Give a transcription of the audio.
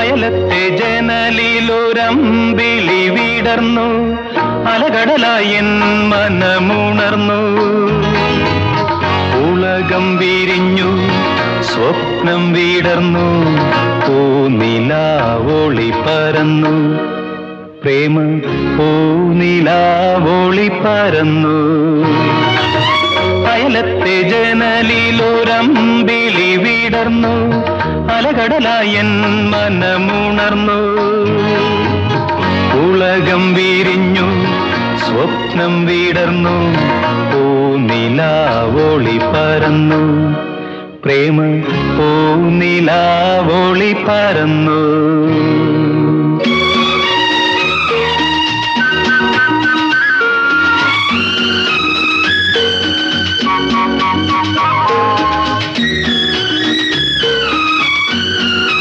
അയലത്തെ ജനലിലൊരമ്പിളി വിടർന്നു അലകടലായൻ മനമുണർന്നു. ഉലകം വിരിഞ്ഞു സ്വപ്നം വിടർന്നു പൂനിലാവോളി പരന്നു. പ്രേമ പൂനിലാവോളി പരന്നു. അയലത്തെ ജനലിലൊരമ്പിളി വിടർന്നു അലകടലായി എൻ മനമുണർന്നു. ഉലകം വിരിഞ്ഞു സ്വപ്നം വിടർന്നു പൂനിലാവോളി പരന്നു. പ്രേമ പൂനിലാവോളി പരന്നു.